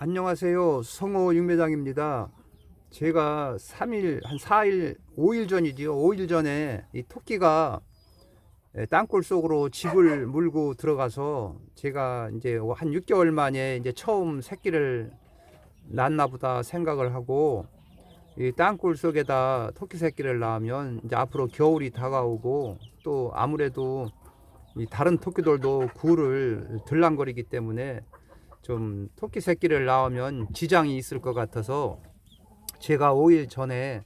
안녕하세요. 성호 육매장입니다. 제가 3일, 한 4일, 5일 전이지요. 5일 전에 이 토끼가 예, 땅굴 속으로 집을 물고 들어가서 제가 이제 한 6개월 만에 이제 처음 새끼를 낳나 보다 생각을 하고 이 땅굴 속에다 토끼 새끼를 낳으면 이제 앞으로 겨울이 다가오고 또 아무래도 이 다른 토끼들도 굴을 들랑거리기 때문에 좀 토끼 새끼를 낳으면 지장이 있을 것 같아서 제가 5일 전에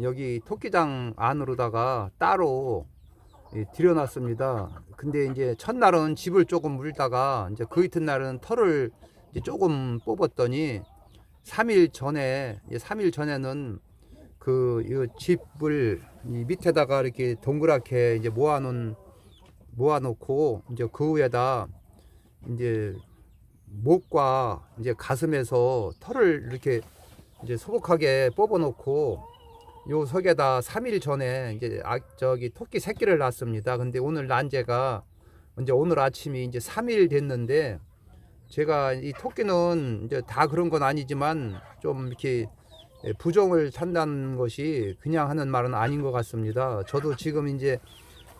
여기 토끼장 안으로다가 따로 예, 들여놨습니다. 근데 이제 첫날은 집을 조금 물다가 이제 그 이튿날은 털을 이제 조금 뽑았더니 3일 전에 이제 3일 전에는 그이 집을 이 밑에다가 이렇게 동그랗게 이제 모아놓은 모아놓고 이제 그 위에다 이제 목과 이제 가슴에서 털을 이렇게 이제 소복하게 뽑아놓고 요 석에다 3일 전에 이제 아, 저기 토끼 새끼를 낳습니다. 근데 오늘 난 제가 이제 오늘 아침이 이제 3일 됐는데 제가 이 토끼는 이제 다 그런 건 아니지만 좀 이렇게 부정을 찬다는 것이 그냥 하는 말은 아닌 것 같습니다. 저도 지금 이제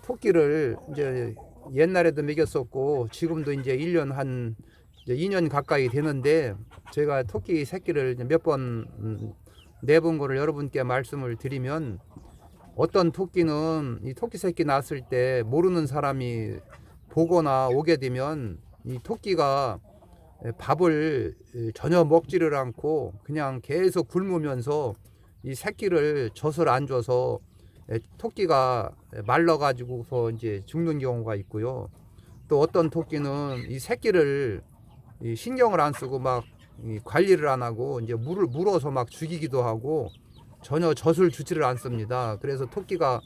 토끼를 이제 옛날에도 먹였었고 지금도 이제 1년 한 이제 2년 가까이 되는데 제가 토끼 새끼를 몇 번 내본 거를 여러분께 말씀을 드리면 어떤 토끼는 이 토끼 새끼 낳았을 때 모르는 사람이 보거나 오게 되면 이 토끼가 밥을 전혀 먹지를 않고 그냥 계속 굶으면서 이 새끼를 젖을 안 줘서 토끼가 말라 가지고서 이제 죽는 경우가 있고요. 또 어떤 토끼는 이 새끼를 이 신경을 안 쓰고 막이 관리를 안 하고 이제 물을 물어서 막 죽이기도 하고 전혀 젖을 주지를 않습니다. 그래서 토끼가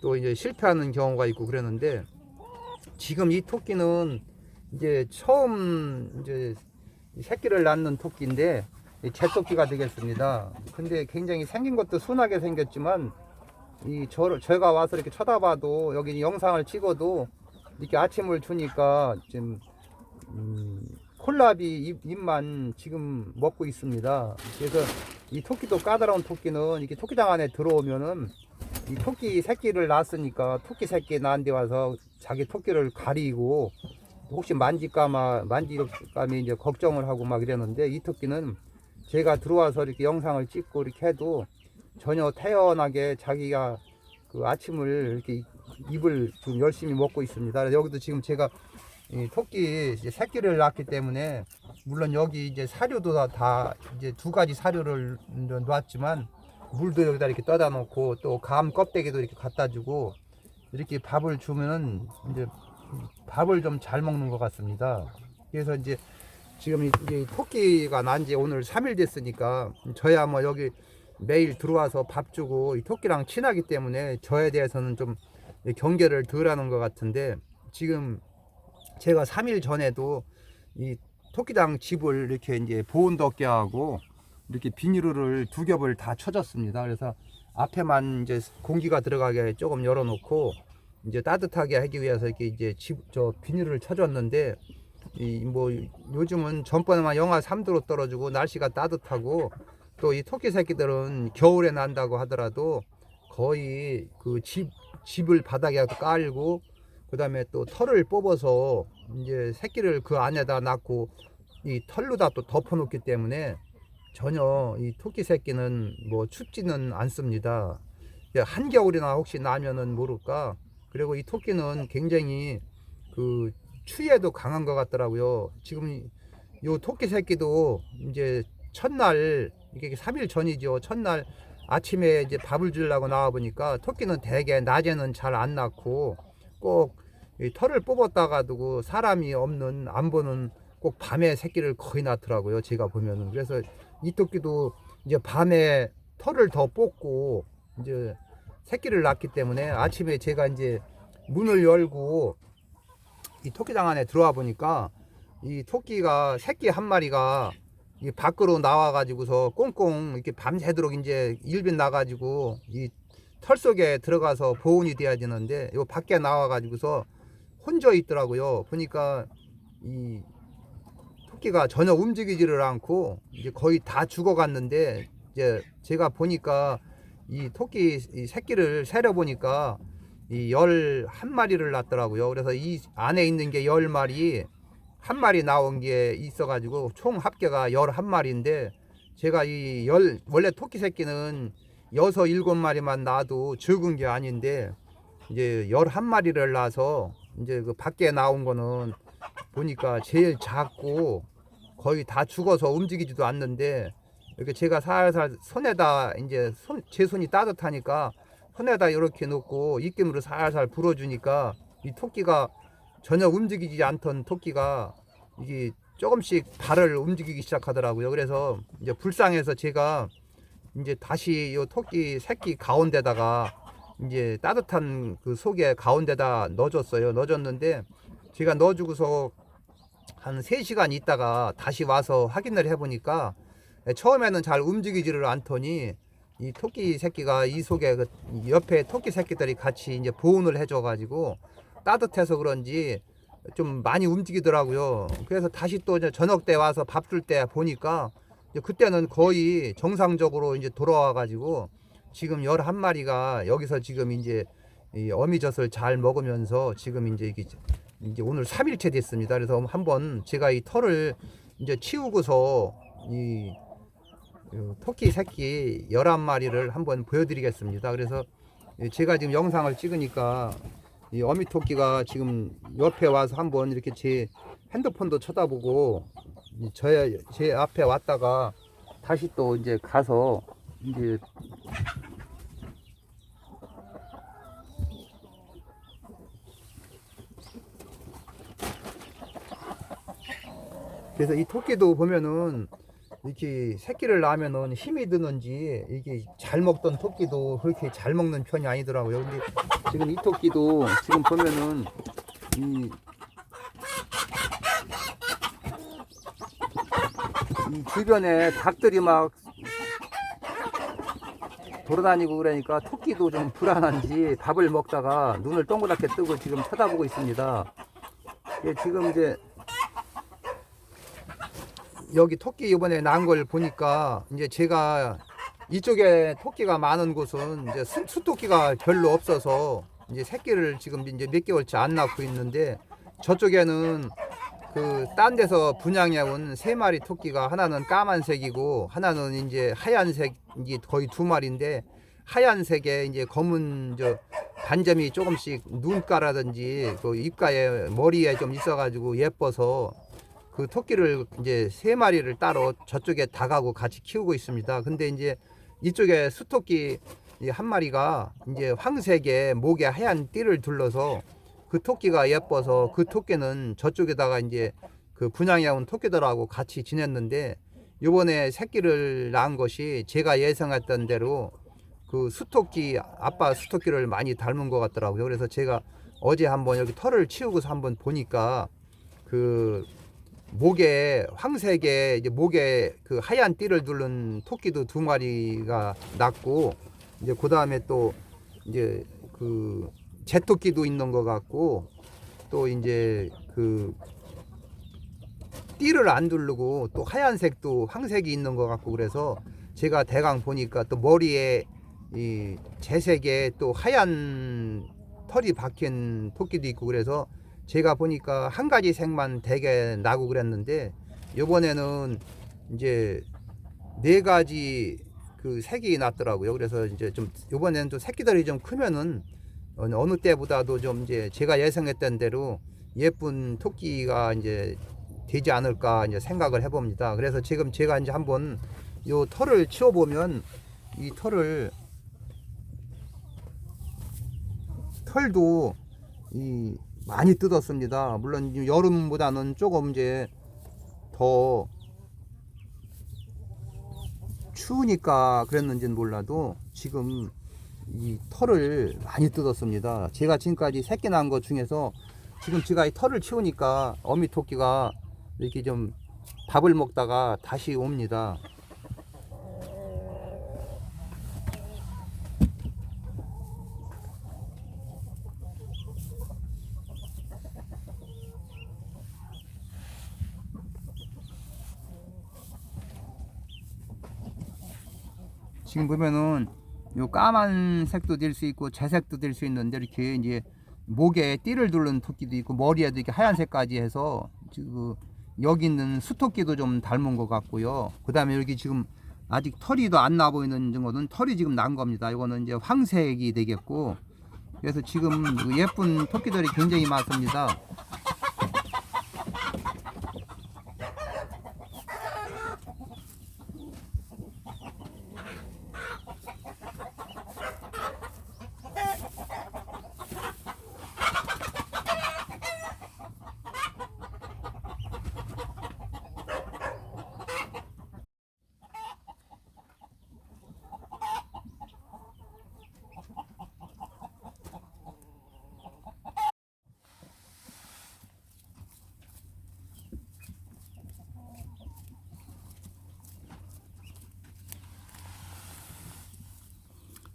또 이제 실패하는 경우가 있고 그러는데 지금 이 토끼는 이제 처음 이제 새끼를 낳는 토끼인데 제 토끼가 되겠습니다. 근데 굉장히 생긴 것도 순하게 생겼지만 이 저를 제가 와서 이렇게 쳐다봐도 여기 영상을 찍어도 이렇게 아침을 주니까 지금 음, 콜라비 잎, 잎만 지금 먹고 있습니다. 그래서 이 토끼도 까다로운 토끼는 이렇게 토끼장 안에 들어오면은 이 토끼 새끼를 낳았으니까 토끼 새끼 낳은 데 와서 자기 토끼를 가리고 혹시 만질까마 만질감이 이제 걱정을 하고 막 이랬는데 이 토끼는 제가 들어와서 이렇게 영상을 찍고 이렇게 해도 전혀 태연하게 자기가 그 아침을 이렇게 입을 좀 열심히 먹고 있습니다. 여기도 지금 제가 이 토끼 이제 새끼를 낳기 때문에 물론 여기 이제 사료도 다, 다 이제 두 가지 사료를 놨지만 물도 여기다 이렇게 떠다 놓고 또 감 껍데기도 이렇게 갖다 주고 이렇게 밥을 주면은 이제 밥을 좀 잘 먹는 것 같습니다. 그래서 이제 지금 이제 토끼가 난 지 오늘 3일 됐으니까 저야 뭐 여기 매일 들어와서 밥 주고 이 토끼랑 친하기 때문에 저에 대해서는 좀 경계를 덜 하는 것 같은데 지금 제가 3일 전에도 이 토끼장 집을 이렇게 이제 보온 덮개 하고 이렇게 비닐을 두 겹을 다 쳐줬습니다. 그래서 앞에만 이제 공기가 들어가게 조금 열어놓고 이제 따뜻하게 하기 위해서 이렇게 이제 집, 저 비닐을 쳐줬는데 이 뭐 요즘은 전번에만 영하 3도로 떨어지고 날씨가 따뜻하고 또 이 토끼 새끼들은 겨울에 난다고 하더라도 거의 그 집 집을 바닥에 깔고 그 다음에 또 털을 뽑아서 이제 새끼를 그 안에다 낳고 이 털로다 또 덮어놓기 때문에 전혀 이 토끼 새끼는 뭐 춥지는 않습니다. 한겨울이나 혹시 나면은 모를까. 그리고 이 토끼는 굉장히 그 추위에도 강한 것 같더라고요. 지금 요 토끼 새끼도 이제 첫날 이게 3일 전이죠. 첫날 아침에 이제 밥을 주려고 나와 보니까 토끼는 대개 낮에는 잘 안 낳고 꼭이 털을 뽑았다가 두고 사람이 없는 안 보는 꼭 밤에 새끼를 거의 낳더라고요. 제가 보면은 그래서 이 토끼도 이제 밤에 털을 더 뽑고 이제 새끼를 낳기 때문에 아침에 제가 이제 문을 열고 이 토끼장 안에 들어와 보니까 이 토끼가 새끼 한 마리가 이 밖으로 나와 가지고서 꽁꽁 이렇게 밤새도록 이제 일빈 나 가지고 이 털 속에 들어가서 보온이 돼야 되는데 요 밖에 나와 가지고서 혼져 있더라고요. 보니까 이 토끼가 전혀 움직이지를 않고 이제 거의 다 죽어갔는데 이제 제가 보니까 이 토끼 이 새끼를 세려 보니까 이 열 한 마리를 낳더라고요. 그래서 이 안에 있는 게 열 마리 한 마리 나온 게 있어가지고 총 합계가 열 한 마리인데 제가 이 열 원래 토끼 새끼는 여섯 일곱 마리만 낳아도 적은 게 아닌데 이제 열한 마리를 낳아서 이제 그 밖에 나온 거는 보니까 제일 작고 거의 다 죽어서 움직이지도 않는데 이렇게 제가 살살 손에다 이제 손, 제 손이 따뜻하니까 손에다 이렇게 놓고 입김으로 살살 불어주니까 이 토끼가 전혀 움직이지 않던 토끼가 이게 조금씩 발을 움직이기 시작하더라고요. 그래서 이제 불쌍해서 제가 이제 다시 이 토끼 새끼 가운데다가 이제 따뜻한 그 속에 가운데다 넣어줬어요. 넣어줬는데 제가 넣어주고서 한 3시간 있다가 다시 와서 확인을 해보니까 처음에는 잘 움직이지를 않더니 이 토끼 새끼가 이 속에 그 옆에 토끼 새끼들이 같이 이제 보온을 해줘가지고 따뜻해서 그런지 좀 많이 움직이더라고요. 그래서 다시 또 이제 저녁 때 와서 밥 줄 때 보니까 그때는 거의 정상적으로 이제 돌아와 가지고 지금 11마리가 여기서 지금 이제 이 어미젖을 잘 먹으면서 지금 이제 이게 이제 오늘 3일째 됐습니다. 그래서 한번 제가 이 털을 이제 치우고서 이요 토끼 새끼 11마리를 한번 보여드리겠습니다. 그래서 제가 지금 영상을 찍으니까 이 어미 토끼가 지금 옆에 와서 한번 이렇게 제 핸드폰도 쳐다보고 저, 제 앞에 왔다가 다시 또 이제 가서 이제 그래서 이 토끼도 보면은 이렇게 새끼를 낳으면은 힘이 드는지 이게 잘 먹던 토끼도 그렇게 잘 먹는 편이 아니더라고요. 근데 지금 이 토끼도 지금 보면은 이, 주변에 닭들이 막 돌아다니고 그러니까 토끼도 좀 불안한지 밥을 먹다가 눈을 동그랗게 뜨고 지금 쳐다보고 있습니다. 예, 지금 이제 여기 토끼 이번에 난 걸 보니까 이제 제가 이쪽에 토끼가 많은 곳은 이제 수, 수토끼가 별로 없어서 이제 새끼를 지금 이제 몇 개월째 안 낳고 있는데 저쪽에는 그 딴 데서 분양해 온 세 마리 토끼가 하나는 까만색이고 하나는 이제 하얀색이 거의 두 마리인데 하얀색에 이제 검은 저 반점이 조금씩 눈가라든지 그 입가에 머리에 좀 있어가지고 예뻐서 그 토끼를 이제 세 마리를 따로 저쪽에 닭하고 같이 키우고 있습니다. 근데 이제 이쪽에 수토끼 이한 마리가 이제 황색에 목에 하얀 띠를 둘러서 그 토끼가 예뻐서 그 토끼는 저쪽에다가 이제 그 분양해 온 토끼들하고 같이 지냈는데 요번에 새끼를 낳은 것이 제가 예상했던 대로 그 수토끼 아빠 수토끼를 많이 닮은 것 같더라고요. 그래서 제가 어제 한번 여기 털을 치우고서 한번 보니까 그 목에 황색에 이제 목에 그 하얀 띠를 두른 토끼도 두 마리가 났고 이제 그 다음에 또 이제 그 제토끼도 있는 것 같고 또 이제 그 띠를 안 두르고 또 하얀색도 황색이 있는 것 같고 그래서 제가 대강 보니까 또 머리에 이 재색에 또 하얀 털이 박힌 토끼도 있고 그래서 제가 보니까 한 가지 색만 되게 나고 그랬는데 요번에는 이제 네 가지 그 색이 났더라고요. 그래서 이제 좀 요번에는 또 새끼들이 좀 크면은 어느 어느 때보다도 좀 이제 제가 예상했던 대로 예쁜 토끼가 이제 되지 않을까 이제 생각을 해봅니다. 그래서 지금 제가 이제 한번 요 털을 치워보면 이 털을 털도 이 많이 뜯었습니다. 물론 이 여름보다는 조금 이제 더 추우니까 그랬는지는 몰라도 지금 이 털을 많이 뜯었습니다. 제가 지금까지 새끼 낳은 것 중에서 지금 제가 이 털을 치우니까 어미 토끼가 이렇게 좀 밥을 먹다가 다시 옵니다. 지금 보면은 요 까만 색도 될 수 있고 재색도 될 수 있는데 이렇게 이제 목에 띠를 두른 토끼도 있고 머리에도 이렇게 하얀색까지 해서 그 여기 있는 수토끼도 좀 닮은 것 같고요. 그다음에 여기 지금 아직 털이도 안 나 보이는 거는 털이 지금 난 겁니다. 이거는 이제 황색이 되겠고 그래서 지금 그 예쁜 토끼들이 굉장히 많습니다.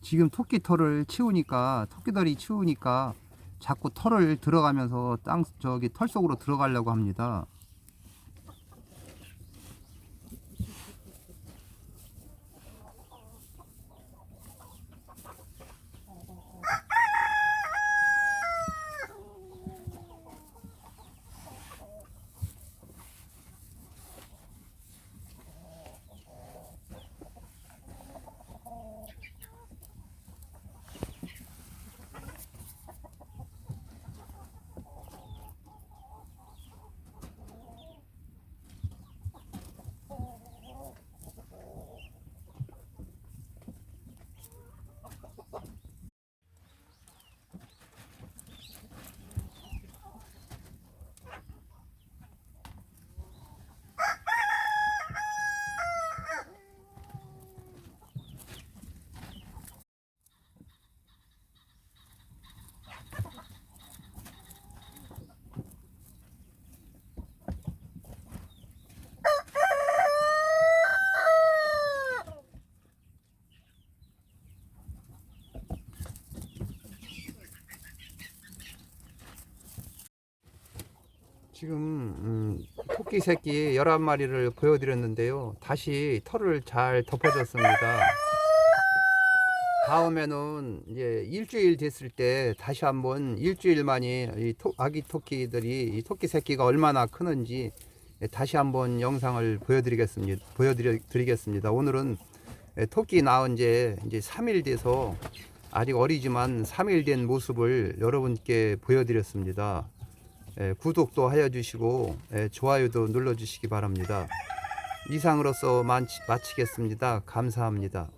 지금 토끼 털을 치우니까 토끼들이 치우니까 자꾸 털을 들어가면서 땅 저기 털 속으로 들어가려고 합니다. 지금 음, 토끼 새끼 11마리를 보여드렸는데요. 다시 털을 잘 덮어줬습니다. 다음에는 이제 일주일 됐을 때 다시 한번 일주일 만에 이 토- 아기 토끼들이 이 토끼 새끼가 얼마나 크는지 다시 한번 영상을 보여드리겠습니다. 보여드리겠습니다. 오늘은 토끼 낳은 지 이제 3일 돼서 아직 어리지만 3일 된 모습을 여러분께 보여드렸습니다. 예, 구독도 하여 주시고 예, 좋아요도 눌러 주시기 바랍니다. 이상으로서 마치- 마치겠습니다. 감사합니다.